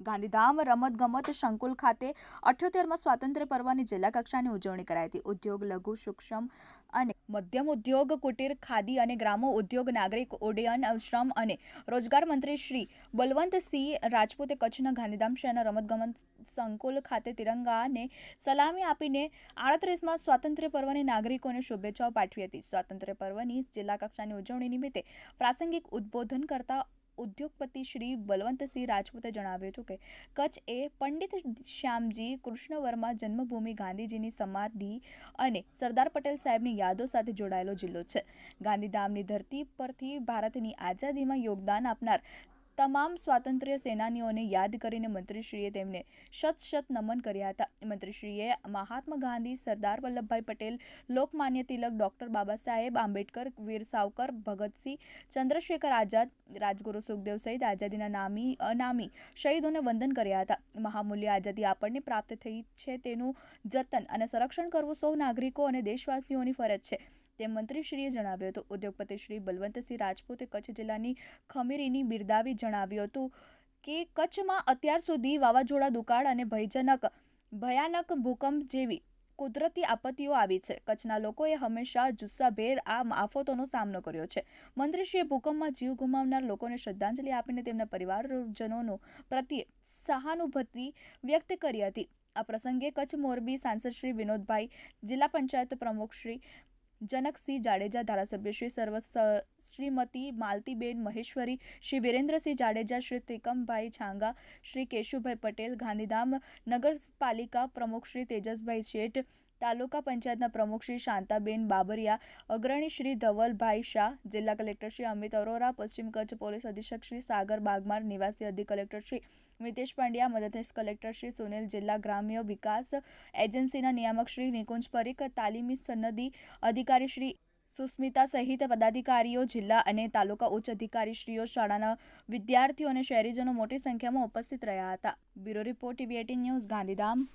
ગાંધીધામ, રમતગમત, સંકુલ ખાતે અઠ્યોતેરમાં સ્વાતંત્ર્ય પર્વની જિલ્લા કક્ષાની ઉજવણી કરાઈ હતી. ઉદ્યોગ, લઘુ, સૂક્ષ્મ અને મધ્યમ ઉદ્યોગ, કુટીર, ખાદી અને ગ્રામો ઉદ્યોગ, નાગરિક ઉડ્ડયન, શ્રમ અને રોજગાર મંત્રી શ્રી બલવંતસિંહ રાજપૂતે કચ્છના ગાંધીધામ શહેરના રમતગમત સંકુલ ખાતે તિરંગાને સલામી આપીને આડત્રીસમાં સ્વાતંત્ર્ય પર્વની નાગરિકોને શુભેચ્છાઓ પાઠવી હતી. સ્વાતંત્ર્ય પર્વની જિલ્લા કક્ષાની ઉજવણી નિમિત્તે પ્રાસંગિક ઉદ્બોધન કરતા ઉદ્યોગપતિ શ્રી બલવંતસિંહ રાજપૂતે જણાવ્યું હતું કે કચ્છ એ પંડિત શ્યામજી કૃષ્ણ વર્મા જન્મભૂમિ ગાંધીજીની સમાધિ અને સરદાર પટેલ સાહેબની યાદો સાથે જોડાયેલો જિલ્લો છે. ગાંધીધામની ધરતી પરથી ભારતની આઝાદીમાં યોગદાન આપનાર તમામ સ્વાતંત્ર્ય સેનાનીઓને યાદ કરીને મંત્રીશ્રીએ તેમને શત શત નમન કર્યા હતા. મંત્રીશ્રીએ મહાત્મા ગાંધી, સરદાર વલ્લભભાઈ પટેલ, લોકમાન્ય તિલક, ડૉક્ટર બાબા સાહેબ આંબેડકર, વીર સાવકર, ભગતસિંહ, ચંદ્રશેખર આઝાદ, રાજગુરુ સુખદેવ સહિત આઝાદીના નામી, અનામી શહીદોને વંદન કર્યા હતા. મહામૂલ્ય આઝાદી આપણને પ્રાપ્ત થઈ છે તેનું જતન અને સંરક્ષણ કરવું સૌ નાગરિકો અને દેશવાસીઓની ફરજ છે. તેમ મંત્રીશ્રીએ જણાવ્યું હતું. ઉદ્યોગપતિ શ્રી બલવંતસિંહ રાજપૂતે કચ્છ જિલ્લાની ખમીરીની બિરદાવી જણાવ્યું હતું કે, કચ્છમાં અત્યાર સુધી વાવાઝોડા દુકાળ અને ભયજનક, ભયાનક ભૂકંપ જેવી કુદરતી આપત્તિઓ આવી છે. કચ્છના લોકોએ હંમેશા જુસ્સાભેર આ આફતોનો સામનો કર્યો છે. મંત્રીશ્રીએ ભૂકંપમાં જીવ ગુમાવનાર લોકોને શ્રદ્ધાંજલિ આપીને તેમના પરિવારજનોનો પ્રત્યે સહાનુભૂતિ વ્યક્ત કરી હતી. આ પ્રસંગે કચ્છ મોરબી સાંસદ શ્રી વિનોદભાઈ, જિલ્લા પંચાયત પ્રમુખ શ્રી જનકસિંહ જાડેજા ધારાસભ્ય શ્રી સર્વ શ્રીમતી માલતીબેન મહેશ્વરી, શ્રી વિરેન્દ્રસિંહ જાડેજા, શ્રી ત્રિકમભાઈ છાંગા, શ્રી કેશુભાઈ પટેલ, ગાંધીધામ નગરપાલિકા પ્રમુખ શ્રી તેજસભાઈ શેઠ તાલુકા પંચાયતના પ્રમુખ શ્રી શાંતાબેન બાબરિયા, અગ્રણી શ્રી ધવલભાઈ શાહ, જિલ્લા કલેક્ટર શ્રી અમિત અરોરા, પશ્ચિમ કચ્છ પોલીસ અધિક્ષક શ્રી સાગર બાગમાર, નિવાસી અધિક કલેક્ટર શ્રી મિતેશ પાંડ્યા, મદદનીશ કલેક્ટર શ્રી સુનિલ, જિલ્લા ગ્રામ્ય વિકાસ એજન્સીના નિયામક શ્રી નિકુંજ પરીખ, તાલીમી સનદી અધિકારી શ્રી સુસ્મિતા સહિત પદાધિકારીઓ, જિલ્લા અને તાલુકા ઉચ્ચ અધિકારીશ્રીઓ, શાળાના વિદ્યાર્થીઓ અને શહેરીજનો મોટી સંખ્યામાં ઉપસ્થિત રહ્યા હતા. Bureau report, TV eighteen news, Gandhidham.